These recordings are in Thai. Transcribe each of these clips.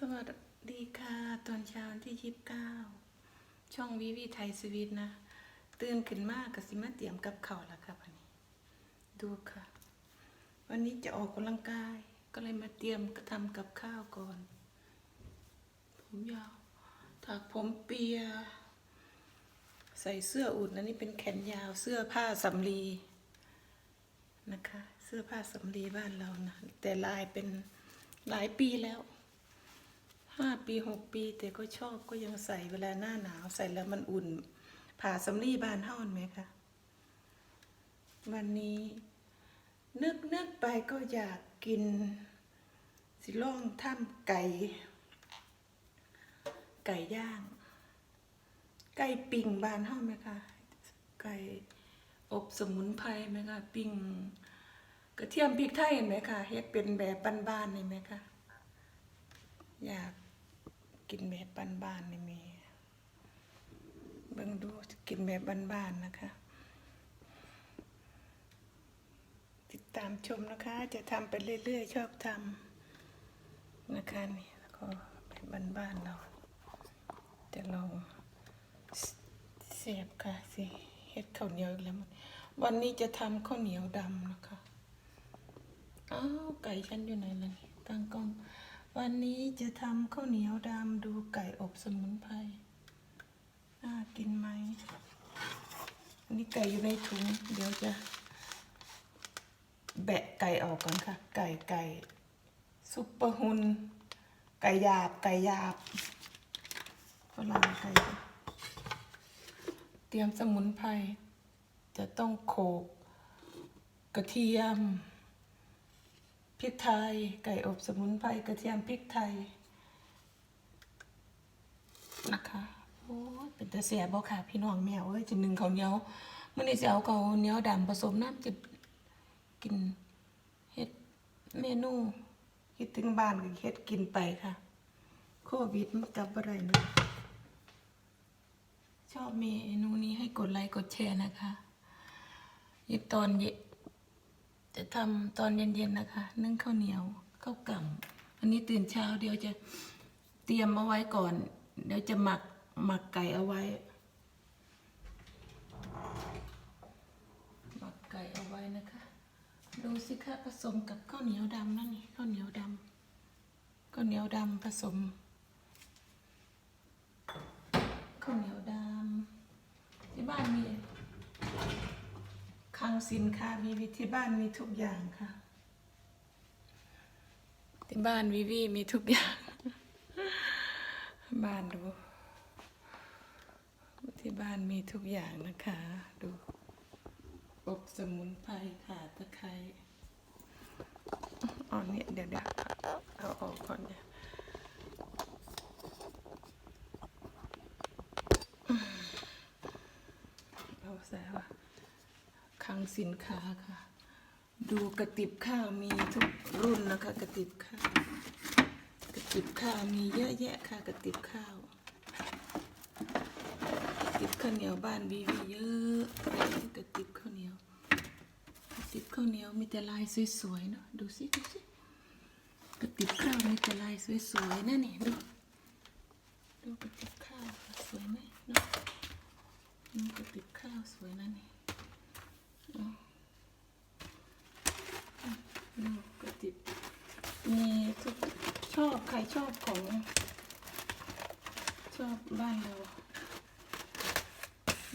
สวัสดีค่ะ ตอนเช้าที่ยี่สิบเก้าช่องวิวีไทยสวีทนะ ตื่นขึ้นมากกับสิมาเตรียมกับข้าวแล้วค่ะวันนี้ ดูค่ะ วันนี้จะออกกำลังกาย ก็เลยมาเตรียมการทำกับข้าวก่อน ผมยาวถักผมเปีย ใส่เสื้ออุ่นอันนี้เป็นแขนยาวเสื้อผ้าสำลีนะคะ เสื้อผ้าสำลีบ้านเรานะแต่ลายเป็นหลายปีแล้ว ห้าปีหกปี แต่ก็ชอบก็ยังใส่เวลาหน้าหนาวใส่แล้วมันอุ่น ผ่าสำลีบานเฮาเห็นไหมคะ วันนี้นึกนึกไปก็อยากกิน สิล่องท่ามไก่ ไก่ย่าง ไก่ปิ้งบานเฮาไหมคะ ไก่อบสมุนไพรไหมคะ ปิ้งกระเทียมพริกไทยเห็นไหมคะเฮ็ดเป็นแบบบ้านๆนี่ไหมคะอยาก กินแบบบ้านๆนี่มีเบิ่งดูกินแบบบ้านๆนะคะ ติดตามชมนะคะ จะทำไปเรื่อยๆ ชอบทำนะคะนี่แล้วก็แบบบ้านๆเรา จะลองเสียบค่ะสิเฮ็ดข้าวเหนียวอีกแล้ววันนี้จะทำข้าวเหนียวดำนะคะอ้าวไก่ฉันอยู่ไหนล่ะตั้งกล้อง วันนี้จะทำข้าวเหนียวดำดูไก่อบสมุนไพร น่ากินไหม อันนี้ไก่อยู่ในถุง เดี๋ยวจะแบะไก่ออกก่อนค่ะ ไก่ไก่ซุปเปอร์ฮุน ไก่หยาบ ไก่หยาบฝรั่งไก่ เตรียมสมุนไพร จะต้องโขกกระเทียม พริกไทย ไก่อบสมุนไพรกระเทียมพริกไทยนะคะโอ้ยเป็นแต่เสียบ่ค่ะพี่น้องแมวเอ้ยจะหนึ่งเขาเนียวมื่อนี้จะเอาเขาเนียวดำผสมน้ำจะกินเฮ็ดเมนูคิดถึงบ้านก็เฮ็ดกินไปค่ะ โควิดมันกลับอะไรเนะชอบเมนูนี้ให้กดไลค์กดแชร์นะคะยิตอนเย็น จะทำตอนเย็นๆนะคะนึ่งข้าวเหนียวข้าวกล่ำอันนี้ตื่นเช้าเดี๋ยวจะเตรียมเอาไว้ก่อน เดี๋ยวจะหมักหมักไก่เอาไว้ หมักไก่เอาไว้นะคะ ดูสิคะผสมกับข้าวเหนียวดำนั่นนี่ข้าวเหนียวดำข้าวเหนียวดำผสมข้าวเหนียวดำที่บ้านมี สินค้าวีวีที่บ้านมีทุกอย่างค่ะ ที่บ้านวีวีมีทุกอย่าง บ้านดู ที่บ้านมีทุกอย่างนะคะ ดูอบสมุนไพรค่ะตะไคร้อ๋อเนี่ยเดี๋ยวเดี๋ยวเอาออกก่อนเนี่ยเอาใส่ว่าคลั งสินค้าค่ะ ดูกระติบข้าวมีทุกรุ่นนะคะกระติบข้าวกระติบข้าวมีเยอะแยะค่ะกระติบข้าวกระติบข้าวเหนียวบ้านวีวีเยอะกระติบข้าวเหนียวกระติบข้าวเหนียวมีแต่ลายสวยๆเนาะดูสิดูสิกระติบข้าวมีแต่ลายสวยๆนะนี่ดูดูกระติบข้าวสวยไหมเนาะดูกระติบข้าวสวยนะนี่เอาดู กระติบมีทุกชอบใครชอบของ ชอบบ้านเรา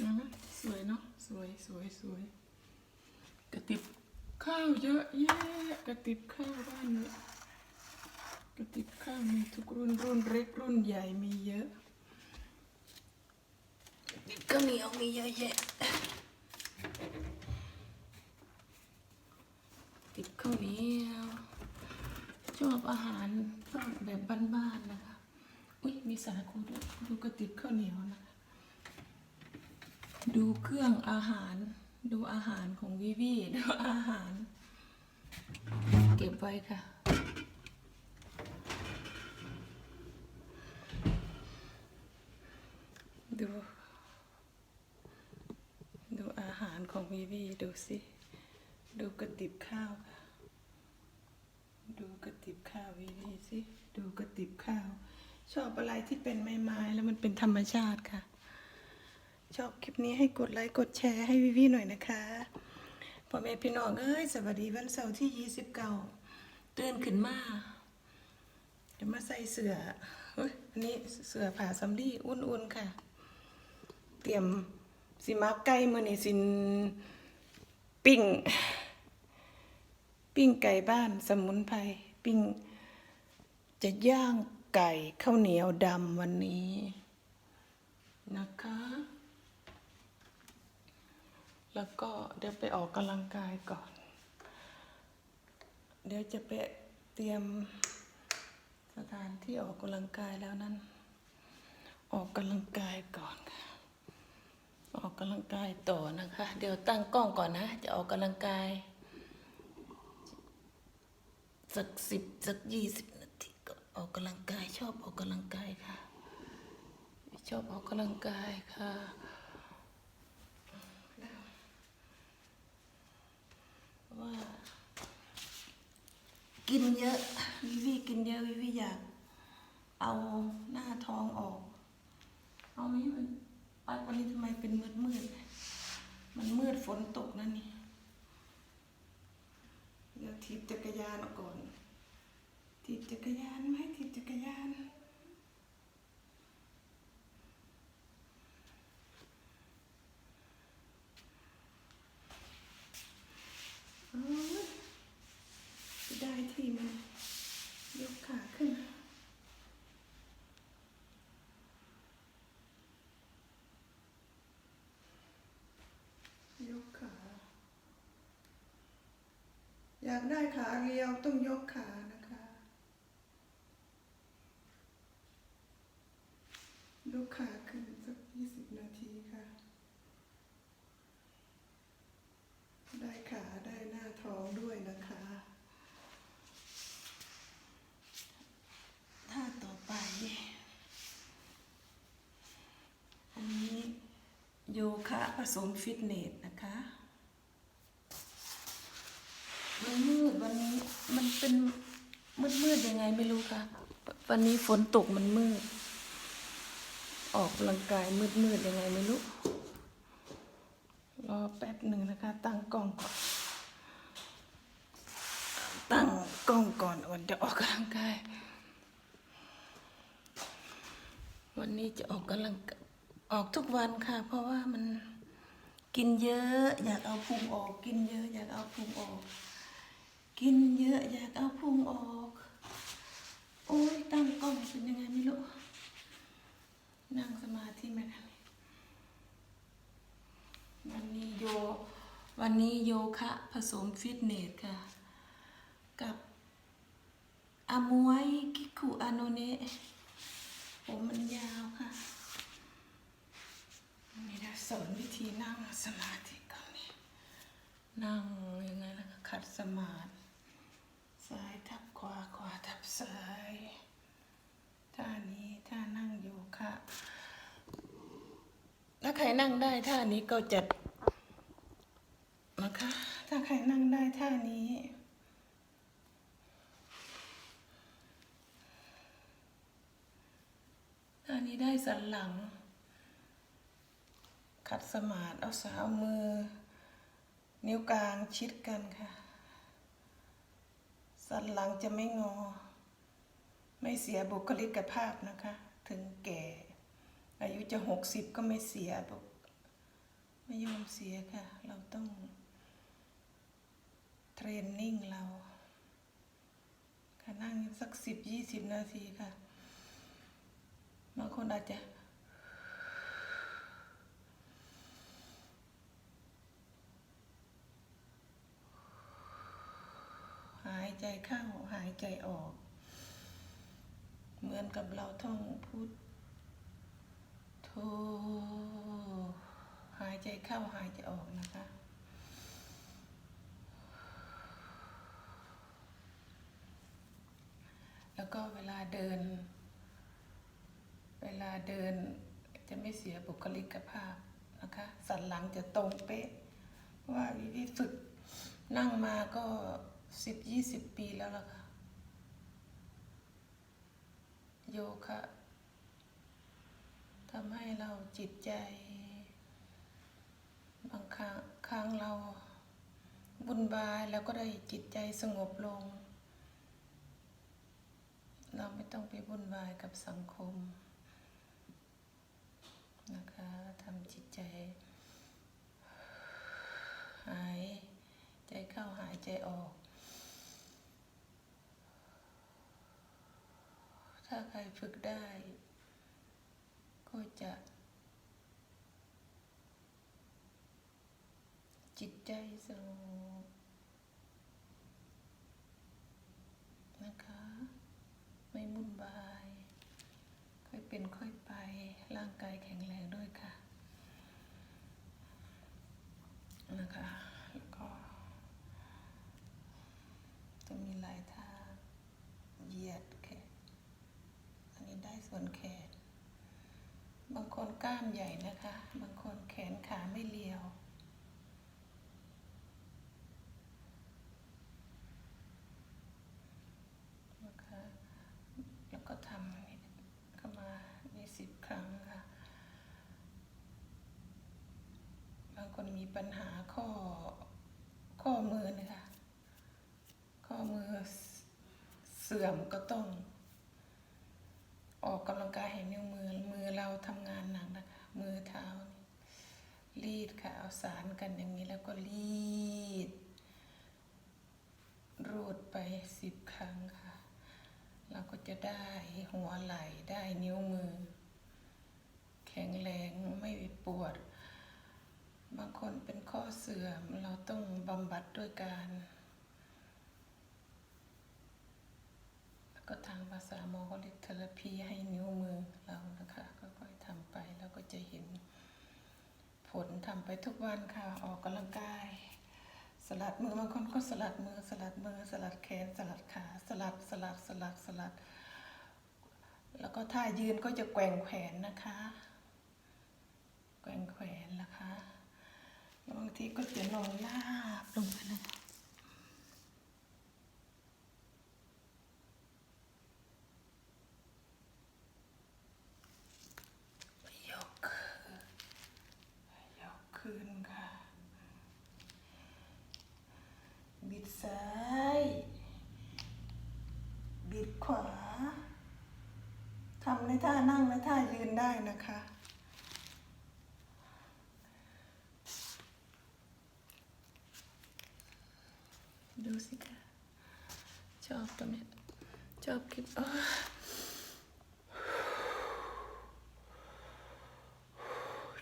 นะสวยเนาะสวยสวยสวยกระติบข้าวเยอะแยะกระติบข้าวบ้านเนี่ยกระติบข้าวมีทุกรุ่นรุ่นเล็กรุ่นใหญ่มีเยอะกระติบข้าวเหนียวมีเยอะแยะติบ ข้าวเหนียวชอบอาหารแบบบ้านๆนะคะอุ้ยมีสาคูด้วยดูกระติบข้าวเหนียวนะคะ ดูเครื่องอาหาร ดูอาหารของวิวีดูอาหาร เก็บไว้ค่ะดูดูอาหารของวิวีดูสิ ดูกระติบข้าวค่ะ กระติบข้าววีวีสิ ดูกระติบข้าว ชอบอะไรที่เป็นไม้ไม้แล้วมันเป็นธรรมชาติค่ะ ชอบคลิปนี้ให้กดไลค์กดแชร์ให้วีวีหน่อยนะคะพ่อแม่พี่น้องเอ้ยสวัสดีวันเสาร์ที่ยี่สิบเก้าตื่นขึ้นมาจะมาใส่เสืออันนี้เสือผ่าสำลีอุ่นๆค่ะ เตรียมสิมาไก่มือนี่สินปิ้งปิ้งไก่บ้านสมุนไพร ปิ้ง จะย่างไก่ข้าวเหนียวดำวันนี้ นะคะ แล้วก็เดี๋ยวไปออกกำลังกายก่อน เดี๋ยวจะไปเตรียมสถานที่ออกกำลังกายแล้วนั้น ออกกำลังกายก่อนค่ะออกกำลังกายต่อนะคะ เดี๋ยวตั้งกล้องก่อนนะ จะออกกำลังกาย สักสิบสักยี่สิบนาทีก็ออกกำลังกายชอบออกกำลังกายค่ะ ชอบออกกำลังกายค่ะว่ากินเยอะวิวีกินเยอะวิวีอยากเอาหน้าท้องออก เอาไมมันปัดวันนี้ทำไมเป็นมืดมืดมันมืดฝนตกนั่นนี่ ถีบจักรยานออกก่อนถีบจักรยานไหมถีบจักรยานโอ้ยจะได้ที่ไหมยกขาขึ้น ยกขา อยากได้ขาเรียวต้องยกขานะคะ ยกขาขึ้นสักยี่สิบนาทีค่ะ ได้ขาได้หน้าท้องด้วยนะคะท่าต่อไป อันนี้โยคะผสมฟิตเนสนะคะ มันมืดวั นี้มันเป็นมืดๆยังไงไม่รู้ค่ะ วันนี้ฝนตกมันมืด ออกกำลังกายมืดๆยังไงไม่รู้ รอแป๊บหนึ่งนะคะ ตั้งกล้องก่อน ตั้งกล้องก่อนวันจะออกกำลังกาย วันนี้จะออกกำลังออกทุกวันค่ะ เพราะว่ามันกินเยอะ อยากเอาพุงออก กินเยอะ อยากเอาพุงออก กินเยอะอยากเอาพุงออก โอ้ยตั้งกล้องเป็นยังไงไม่รู้ นั่งสมาธิไม่ได้วันนี้โย วันนี้โยคะผสมฟิตเนสค่ะ กับอามวยกิคุอานเนะผมมันยาวค่ะนี่นะสอนวิธีนั่งสมาธิก่อนนี่นั่งยังไงล่ะคะขัดสมาธิ ซ้ายทับขวาขวาทับซ้ายท่านี้ท่านั่งโยคะถ้าใครนั่งได้ท่านี้ก็จะนะคะ ถ้าใครนั่งได้ท่านี้ท่านี้ได้สันหลัง ขัดสมาธิเอาสาวมือ นิ้วกลางชิดกันค่ะ สันหลังจะไม่งอ ไม่เสียบุคลิกภาพนะคะ ถึงแก่ อายุจะหกสิบก็ไม่เสียบุไม่ยอมเสียค่ะ เราต้อง เทรนนิ่งเราค่ะนั่งสักสิบยี่สิบนาทีค่ะบางคนอาจจะ หาย ใจเข้าหายใจออก เหมือนกับเราท่องพุทโธหายใจเข้าหายใจออกนะคะแล้วก็เวลาเดิน เวลาเดินจะไม่เสียบุคลิกภาพนะคะ สันหลังจะตรงเป๊ะเพราะว่าวิธีฝึกนั่งมาก็ สิบยี่สิบปีแล้วล่ะค่ะ โยคะทำให้เราจิตใจ บางครั้งครั้งเราบุญบายแล้วก็ได้จิตใจสงบลง เราไม่ต้องไปบุญบายกับสังคมนะคะทำจิตใจ ใครฝึกได้ ก็จะ จิตใจสงบนะคะ ไม่มุ่นวาย ค่อยเป็นค่อยไปร่างกายแข็งแรงด้วยค่ะ นะคะ แล้วก็ จะมีหลายท่าเหยียดแขน อันนี้ได้ ส่วนแขน บางคนกล้ามใหญ่นะคะ บางคนแขนขาไม่เรียว นะคะแล้วก็ทำเข้ามายี่สิบครั้งค่ะ บางคนมีปัญหาข้อข้อมือนะคะ ข้อมือเสื่อมก็ต้อง ออกกำลังกายให้นิ้วมือมือเราทำงานหนักนะคะ มือเท้ารีดค่ะเอาสารกันอย่างนี้แล้วก็รีด รูดไปสิบครั้งค่ะ เราก็จะได้หัวไหล่ได้นิ้วมือ แข็งแรงไม่ปวด บางคนเป็นข้อเสื่อมเราต้องบำบัดด้วยการ แล้ว ก็ทางภาษาหมอเขาเรียกเทอราพีให้นิ้วมือเรานะคะค่อยๆทำไปแล้วก็จะเห็นผลทำไปทุกวันค่ะออกกำลังกาย สลัดมือบางคนก็สลัดมือสลัดมือสลัดแขนสลัดขาสลัดสลัดสลัดสลัด แล้วก็ท่ายืนก็จะแกว่งแขนนะคะ แกว่งแขนนะคะแล้วบางทีก็จะนอนลาบลงไปนะคะ ยกขึ้นยกขึ้นค่ะ บิดซ้าย บิดขวา ท่านั่งและท่ายืนได้นะคะ ดูสิคะชอบตรงนี้ชอบคลิป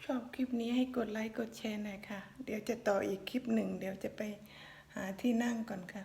ชอบคลิปนี้ให้กดไลค์กดแชร์หน่อยค่ะ เดี๋ยวจะต่ออีกคลิปหนึ่ง เดี๋ยวจะไปหาที่นั่งก่อนค่ะ